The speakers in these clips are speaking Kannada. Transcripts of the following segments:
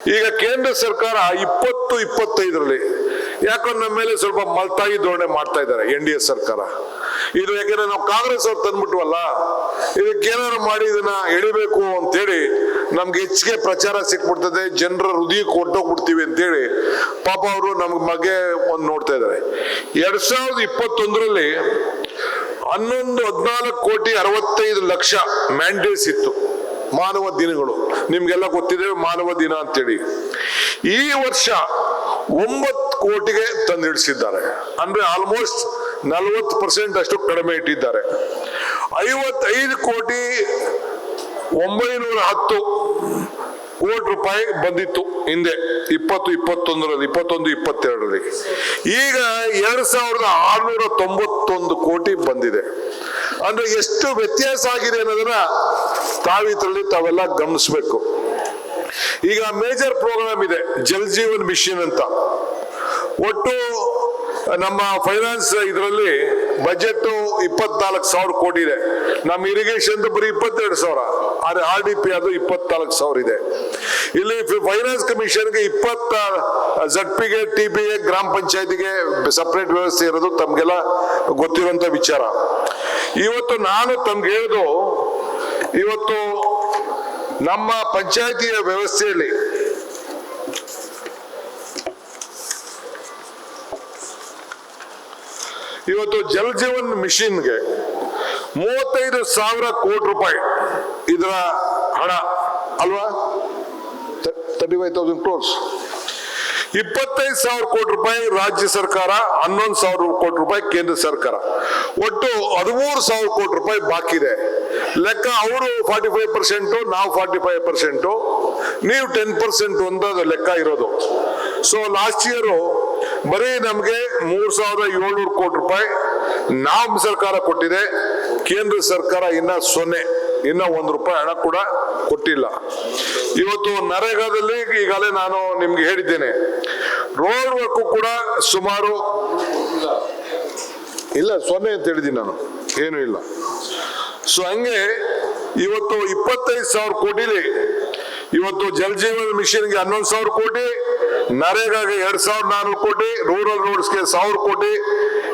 ಈಗ ಕೇಂದ್ರ ಸರ್ಕಾರ ಇಪ್ಪತ್ತು ಇಪ್ಪತ್ತೈದರಲ್ಲಿ ಯಾಕಂದ್ರೆ ನಮ್ಮ ಮೇಲೆ ಸ್ವಲ್ಪ ಮಲ್ತಾಯಿ ಧೋರಣೆ ಮಾಡ್ತಾ ಇದ್ದಾರೆ ಎನ್ ಡಿ ಎ ಸರ್ಕಾರ. ಇದು ಯಾಕಂದ್ರೆ ನಾವು ಕಾಂಗ್ರೆಸ್ ಅವ್ರು ತಂದ್ಬಿಟ್ವಲ್ಲ ಇದಕ್ಕೇನಾದ್ರು ಮಾಡಿ ಇದನ್ನ ಎಳಿಬೇಕು ಅಂತೇಳಿ ನಮ್ಗೆ ಹೆಚ್ಚಿಗೆ ಪ್ರಚಾರ ಸಿಕ್ಬಿಡ್ತದೆ, ಜನರ ಹೃದಯ ಕೊಟ್ಟೋಗ್ಬಿಡ್ತೀವಿ ಅಂತೇಳಿ ಪಾಪ ಅವರು ನಮ್ಗೆ ಮಗೆ ಒಂದು ನೋಡ್ತಾ ಇದ್ದಾರೆ. ಎರಡ್ ಸಾವಿರದ ಇಪ್ಪತ್ತೊಂದರಲ್ಲಿ ಹನ್ನೊಂದು ಹದಿನಾಲ್ಕು ಕೋಟಿ ಅರವತ್ತೈದು ಲಕ್ಷ ಮ್ಯಾಂಡೇಟ್ಸ್ ಇತ್ತು. ಮಾನವ ದಿನಗಳು. ನಿಮ್ಗೆಲ್ಲ ಗೊತ್ತಿದೆ ಮಾನವ ದಿನ ಅಂತೇಳಿ. ಈ ವರ್ಷ ಒಂಬತ್ತು ಕೋಟಿಗೆ ತಂದಿಡಿಸಿದ್ದಾರೆ ಅಂದ್ರೆ ಆಲ್ಮೋಸ್ಟ್ ನಲವತ್ತು ಪರ್ಸೆಂಟ್ ಅಷ್ಟು ಕಡಿಮೆ ಇಟ್ಟಿದ್ದಾರೆ. ಐವತ್ತೈದು ಕೋಟಿ ಒಂಬೈನೂರ ಹತ್ತು ಕೋಟಿ ರೂಪಾಯಿ ಬಂದಿತ್ತು ಹಿಂದೆ, ಇಪ್ಪತ್ತು, ಇಪ್ಪತ್ತೊಂದರಲ್ಲಿ, ಇಪ್ಪತ್ತೊಂದು, ಇಪ್ಪತ್ತೆರಡರಲ್ಲಿ. ಈಗ ಎರಡ್ ಸಾವಿರದ ಆರ್ನೂರ ತೊಂಬತ್ತೊಂದು ಕೋಟಿ ಬಂದಿದೆ. ಅಂದ್ರೆ ಎಷ್ಟು ವ್ಯತ್ಯಾಸ ಆಗಿದೆ ಅನ್ನೋದನ್ನ ತಾವಿದ್ರಲ್ಲಿ ತಾವೆಲ್ಲ ಗಮನಿಸ್ಬೇಕು. ಈಗ ಮೇಜರ್ ಪ್ರೋಗ್ರಾಮ್ ಇದೆ, ಜಲ್ ಜೀವನ್ ಮಿಷನ್ ಅಂತ. ಒಟ್ಟು ನಮ್ಮ ಫೈನಾನ್ಸ್ ಇದರಲ್ಲಿ ಬಜೆಟ್ ಇಪ್ಪತ್ನಾಲ್ಕು ಸಾವಿರ ಕೋಟಿ ಇದೆ. ನಮ್ಮ ಇರಿಗೇಷನ್ ಬರೀ ಇಪ್ಪತ್ತೆರಡು ಸಾವಿರ, ಆದ್ರೆ ಆರ್ ಡಿ ಪಿ ಅದು ಇಪ್ಪತ್ನಾಲ್ಕು ಸಾವಿರ ಇದೆ. ಇಲ್ಲಿ ಫೈನಾನ್ಸ್ ಕಮಿಷನ್ಗೆ ಇಪ್ಪತ್ತ ಜಡ್ ಪಿಗೆ ಟಿ ಪಿಗೆ ಗ್ರಾಮ ಪಂಚಾಯತಿಗೆ ಸಪ್ರೇಟ್ ವ್ಯವಸ್ಥೆ ಇರೋದು ತಮ್ಗೆಲ್ಲ ಗೊತ್ತಿರುವಂತ ವಿಚಾರ. ಇವತ್ತು ನಾನು ತಮ್ಗೆ ಹೇಳ್ದು ಇವತ್ತು ನಮ್ಮ ಪಂಚಾಯತಿಯ ವ್ಯವಸ್ಥೆಯಲ್ಲಿ ಇವತ್ತು ಜಲ್ ಜೀವನ್ ಮಿಷಿನ್ಗೆ ಮೂವತ್ತೈದು ಸಾವಿರ ಕೋಟಿ ರೂಪಾಯಿ ಇದರ ಹಣ, ಅಲ್ವಾ? ತರ್ಟಿ ಫೈವ್ ತೌಸಂಡ್ ಕ್ರೋರ್ಸ್ ಇಪ್ಪತ್ತೈದು ಸಾವಿರ ಕೋಟಿ ರೂಪಾಯಿ ರಾಜ್ಯ ಸರ್ಕಾರ, ಹನ್ನೊಂದು ಸಾವಿರ ಕೋಟಿ ರೂಪಾಯಿ ಕೇಂದ್ರ ಸರ್ಕಾರ. ಒಟ್ಟು ಹದಿಮೂರು ಸಾವಿರ ಕೋಟಿ ರೂಪಾಯಿ ಬಾಕಿ ಇದೆ. ಲೆಕ್ಕ ಅವರು ಫಾರ್ಟಿ ಫೈವ್ ಪರ್ಸೆಂಟ್ ನಾವು ಫಾರ್ಟಿ ಫೈವ್ ಪರ್ಸೆಂಟ್ ನೀವು ಟೆನ್ ಪರ್ಸೆಂಟ್ ಒಂದು ಲೆಕ್ಕ ಇರೋದು. ಸೊ ಲಾಸ್ಟ್ ಇಯರು ಬರೀ ನಮಗೆ ಮೂರ್ ಸಾವಿರದ ಏಳ್ನೂರು ಕೋಟಿ ರೂಪಾಯಿ ನಾವ್ ಸರ್ಕಾರ ಕೊಟ್ಟಿದೆ. ಕೇಂದ್ರ ಸರ್ಕಾರ ಇನ್ನ ಸೊನ್ನೆ, ಇನ್ನ ಒಂದು ರೂಪಾಯಿ ಹಣ ಕೂಡ ಕೊಟ್ಟಿಲ್ಲ. ಇವತ್ತು ನರೇಗಾದಲ್ಲಿ ಈಗಾಗಲೇ ನಾನು ನಿಮ್ಗೆ ಹೇಳಿದ್ದೇನೆ. ರೋಡ್ ವರ್ಕ್ ಕೂಡ ಸುಮಾರು ಇಲ್ಲ ಸೊನ್ನೆ ಅಂತ ಹೇಳಿದ್ದೀನಿ ನಾನು. ಏನು ಇಲ್ಲ. ಸೊ ಹಂಗೆ ಇವತ್ತು ಇಪ್ಪತ್ತೈದು ಸಾವಿರ ಕೋಟಿಲಿ ಇವತ್ತು ಜಲ್ ಜೀವನ ಮಿಷನ್ಗೆ ಹನ್ನೊಂದು ಸಾವಿರ ಕೋಟಿ, ನರೇಗಾಗೆ ಎರಡ್ ಸಾವಿರದ ನಾನೂರು ಕೋಟಿ ರೂರಲ್ ರೋಡ್ಸ್ಗೆ ಸಾವಿರ ಕೋಟಿ,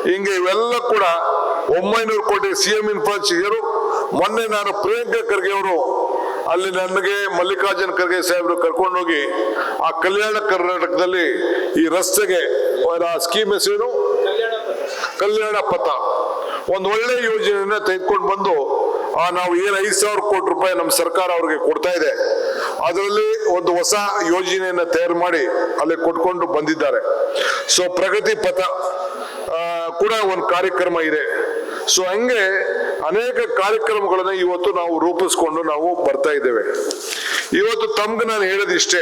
ಹಿಂಗೆ ಇವೆಲ್ಲ ಕೂಡ ಒಂಬೈನೂರು ಕೋಟಿ ಸಿ ಎಂ ಇನ್ಫ್ರಾಸ್ಟ್ರಕ್ಚರ್ ಮೊನ್ನೆ ನಾನು ಪ್ರಿಯಾಂಕಾ ಖರ್ಗೆ ಅವರು ಅಲ್ಲಿ ನಮಗೆ ಮಲ್ಲಿಕಾರ್ಜುನ ಖರ್ಗೆ ಸಾಹೇಬರು ಕರ್ಕೊಂಡೋಗಿ ಆ ಕಲ್ಯಾಣ ಕರ್ನಾಟಕದಲ್ಲಿ ಈ ರಸ್ತೆಗೆ ಸ್ಕೀಮ್ ಹೆಸರೇನು ಕಲ್ಯಾಣ ಪಥ. ಒಂದು ಒಳ್ಳೆ ಯೋಜನೆಯನ್ನ ತೆಗೆದುಕೊಂಡು ಬಂದು, ಆ ನಾವು ಏನು ಐದು ಸಾವಿರ ಕೋಟಿ ರೂಪಾಯಿ ನಮ್ಮ ಸರ್ಕಾರ ಅವ್ರಿಗೆ ಕೊಡ್ತಾ ಇದೆ, ಅದರಲ್ಲಿ ಒಂದು ಹೊಸ ಯೋಜನೆಯನ್ನ ತಯಾರು ಮಾಡಿ ಅಲ್ಲಿ ಕೊಟ್ಕೊಂಡು ಬಂದಿದ್ದಾರೆ. ಸೊ ಪ್ರಗತಿ ಪಥ ಕೂಡ ಒಂದು ಕಾರ್ಯಕ್ರಮ ಇದೆ. ಸೊ ಹಂಗೆ ಅನೇಕ ಕಾರ್ಯಕ್ರಮಗಳನ್ನ ಇವತ್ತು ನಾವು ರೂಪಿಸ್ಕೊಂಡು ನಾವು ಬರ್ತಾ ಇದ್ದೇವೆ. ಇವತ್ತು ತಮ್ಗೆ ನಾನು ಹೇಳದಿಷ್ಟೇ,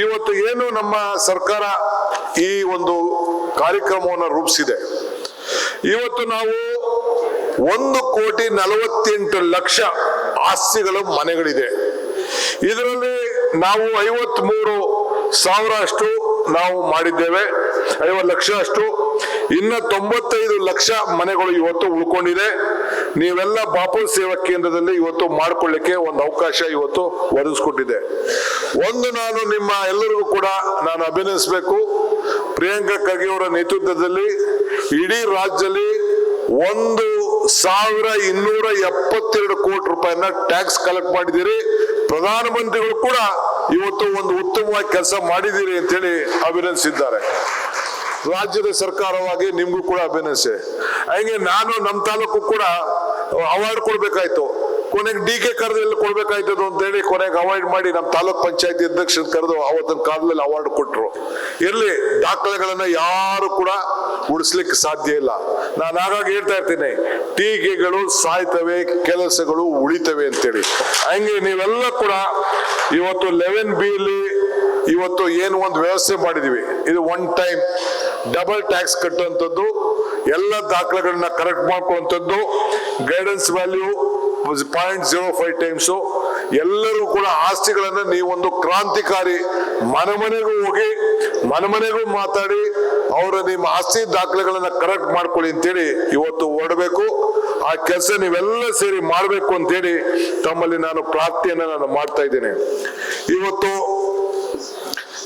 ಇವತ್ತು ಏನು ನಮ್ಮ ಸರ್ಕಾರ ಈ ಒಂದು ಕಾರ್ಯಕ್ರಮವನ್ನು ರೂಪಿಸಿದೆ. ಇವತ್ತು ನಾವು ಒಂದು ಕೋಟಿ ನಲವತ್ತೆಂಟು ಲಕ್ಷ ಆಸ್ತಿಗಳ ಮನೆಗಳಿದೆ. ಇದರಲ್ಲಿ ನಾವು ಐವತ್ ಮೂರು ಸಾವಿರ ಅಷ್ಟು ನಾವು ಮಾಡಿದ್ದೇವೆ. ಐವತ್ತು ಲಕ್ಷ ಅಷ್ಟು. ಇನ್ನ ತೊಂಬತ್ತೈದು ಲಕ್ಷ ಮನೆಗಳು ಇವತ್ತು ಉಳ್ಕೊಂಡಿದೆ. ನೀವೆಲ್ಲ ಬಾಪು ಸೇವಾ ಕೇಂದ್ರದಲ್ಲಿ ಇವತ್ತು ಮಾಡ್ಕೊಳ್ಳಿಕ್ಕೆ ಒಂದು ಅವಕಾಶ ಇವತ್ತು ಒದಗಿಸ್ಕೊಟ್ಟಿದೆ. ಒಂದು ನಾನು ನಿಮ್ಮ ಎಲ್ಲರಿಗೂ ಕೂಡ ನಾನು ಅಭಿನಯಿಸಬೇಕು ಪ್ರಿಯಾಂಕಾ ಖರ್ಗೆ ಅವರ ನೇತೃತ್ವದಲ್ಲಿ ಇಡೀ ರಾಜ್ಯದಲ್ಲಿ ಒಂದು ಸಾವಿರ ಇನ್ನೂರ ಎಪ್ಪತ್ತೆರಡು ಕೋಟಿ ರೂಪಾಯಿನ ಟ್ಯಾಕ್ಸ್ ಕಲೆಕ್ಟ್ ಮಾಡಿದ್ದೀರಿ. ಪ್ರಧಾನಮಂತ್ರಿಗಳು ಕೂಡ ಇವತ್ತು ಒಂದು ಉತ್ತಮವಾಗಿ ಕೆಲಸ ಮಾಡಿದ್ದೀರಿ ಅಂತೇಳಿ ಅಭಿನಂದಿಸಿದ್ದಾರೆ. ರಾಜ್ಯದ ಸರ್ಕಾರವಾಗಿ ನಿಮ್ಗೂ ಕೂಡ ಅಭಿನಂದಿಸಿ ಹಂಗೆ ನಾನು ನಮ್ಮ ತಾಲೂಕು ಕೂಡ ಅವಾರ್ಡ್ ಕೊಡ್ಬೇಕಾಯ್ತು. ಕೊನೆಗೆ ಡಿ ಕೆ ಕರೆದು ಎಲ್ಲಿ ಕೊಡ್ಬೇಕಾಯ್ತದ ಅಂತ ಹೇಳಿ ಕೊನೆಗೆ ಅವಾಯ್ಡ್ ಮಾಡಿ ನಮ್ಮ ತಾಲೂಕ್ ಪಂಚಾಯತಿ ಅಧ್ಯಕ್ಷನ ಕರೆದು ಅವತ್ತಿನ ಕಾಲದಲ್ಲಿ ಅವಾರ್ಡ್ ಕೊಟ್ಟರು ಇರ್ಲಿ, ದಾಖಲೆಗಳನ್ನ ಯಾರು ಕೂಡ ಉಳಿಸ್ಲಿಕ್ಕೆ ಸಾಧ್ಯ ಇಲ್ಲ. ನಾನು ಆಗಾಗ ಹೇಳ್ತಾ ಇರ್ತೀನಿ, ಟೀಕೆಗಳು ಸಾಯ್ತವೆ, ಕೆಲಸಗಳು ಉಳಿತವೆ ಅಂತೇಳಿ. ಹಂಗೆ ನೀವೆಲ್ಲ ಕೂಡ ಇವತ್ತು ಲೆವೆನ್ ಬಿ ಅಲ್ಲಿ ಇವತ್ತು ಏನು ಒಂದು ವ್ಯವಸ್ಥೆ ಮಾಡಿದೀವಿ. ಇದು ಒನ್ ಟೈಮ್ ಡಬಲ್ ಟ್ಯಾಕ್ಸ್ ಕಟ್ಟುವಂಥದ್ದು, ಎಲ್ಲ ದಾಖಲೆಗಳನ್ನ correct ಮಾಡ್ಕೊಳ್ಳುವಂಥದ್ದು guidance value point zero five times ಎಲ್ಲರೂ ಕೂಡ ಆಸ್ತಿಗಳನ್ನ ನೀವೊಂದು ಕ್ರಾಂತಿಕಾರಿ ಮನೆ ಮನೆಗೂ ಹೋಗಿ ಮನೆ ಮನೆಗೂ ಮಾತಾಡಿ, ಅವರ ನಿಮ್ಮ ಆಸ್ತಿ ದಾಖಲೆಗಳನ್ನ ಕರೆಕ್ಟ್ ಮಾಡ್ಕೊಳ್ಳಿ ಅಂತೇಳಿ ಇವತ್ತು ಹೊರಡಬೇಕು. ಆ ಕೆಲಸ ನೀವೆಲ್ಲ ಸೇರಿ ಮಾಡಬೇಕು ಅಂತೇಳಿ ತಮ್ಮಲ್ಲಿ ನಾನು ಪ್ರಾರ್ಥನೆಯನ್ನ ನಾನು ಮಾಡ್ತಾ ಇದ್ದೇನೆ. ಇವತ್ತು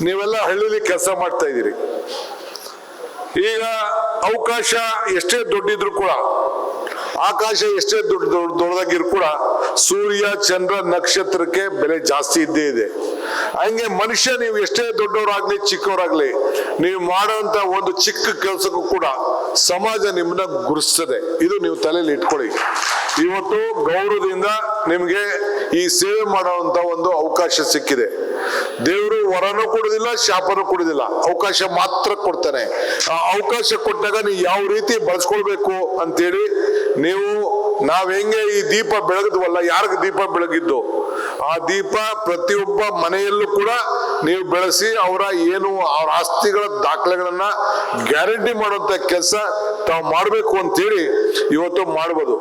ನೀವೆಲ್ಲ ಹಳ್ಳಿಲಿ ಕೆಲಸ ಮಾಡ್ತಾ ಇದ್ದೀರಿ. ಈಗ ಅವಕಾಶ ಎಷ್ಟೇ ದೊಡ್ಡಿದ್ರು ಕೂಡ ಆಕಾಶ ಎಷ್ಟೇ ದೊಡ್ಡ ದೊಡ್ಡ ದೊಡ್ಡದಾಗಿರು ಕೂಡ ಸೂರ್ಯ, ಚಂದ್ರ ನಕ್ಷತ್ರಕ್ಕೆ ಬೆಲೆ ಜಾಸ್ತಿ ಇದ್ದೇ ಇದೆ. ಹಂಗೆ ಮನುಷ್ಯ ನೀವು ಎಷ್ಟೇ ದೊಡ್ಡವರಾಗ್ಲಿ, ಚಿಕ್ಕವರಾಗ್ಲಿ, ನೀವು ಮಾಡುವಂತ ಒಂದು ಚಿಕ್ಕ ಕೆಲಸಕ್ಕೂ ಕೂಡ ಸಮಾಜ ನಿಮ್ಮನ್ನ ಗುರುಸ್ತದೆ ಇದು ನೀವು ತಲೆಯಲ್ಲಿ ಇಟ್ಕೊಳ್ಳಿ. ಇವತ್ತು ಗೌರವದಿಂದ ನಿಮಗೆ ಈ ಸೇವೆ ಮಾಡುವಂತ ಒಂದು ಅವಕಾಶ ಸಿಕ್ಕಿದೆ. ದೇವರು ವರನೂ ಕೊಡುದಿಲ್ಲ, ಶಾಪನೂ ಕೊಡುದಿಲ್ಲ. ಅವಕಾಶ ಮಾತ್ರ ಕೊಡ್ತಾನೆ. ಆ ಅವಕಾಶ ಕೊಟ್ಟಾಗ ನೀವು ಯಾವ ರೀತಿ ಬಳಸ್ಕೊಳ್ಬೇಕು ಅಂತೇಳಿ ನೀವು, ನಾವ್ ಹೆಂಗೆ ಈ ದೀಪ ಬೆಳಗದ್ವಲ್ಲ, ಯಾರಿಗ ದೀಪ ಬೆಳಗಿದ್ದು? ಆ ದೀಪ ಪ್ರತಿಯೊಬ್ಬ ಮನೆಯಲ್ಲೂ ಕೂಡ ನೀವು ಬೆಳೆಸಿ, ಅವರ ಏನು, ಅವ್ರ ಆಸ್ತಿಗಳ ದಾಖಲೆಗಳನ್ನ ಗ್ಯಾರಂಟಿ ಮಾಡುವಂತ ಕೆಲಸ ತಾವು ಮಾಡಬೇಕು ಅಂತೇಳಿ ಇವತ್ತು ಮಾಡ್ಬೋದು.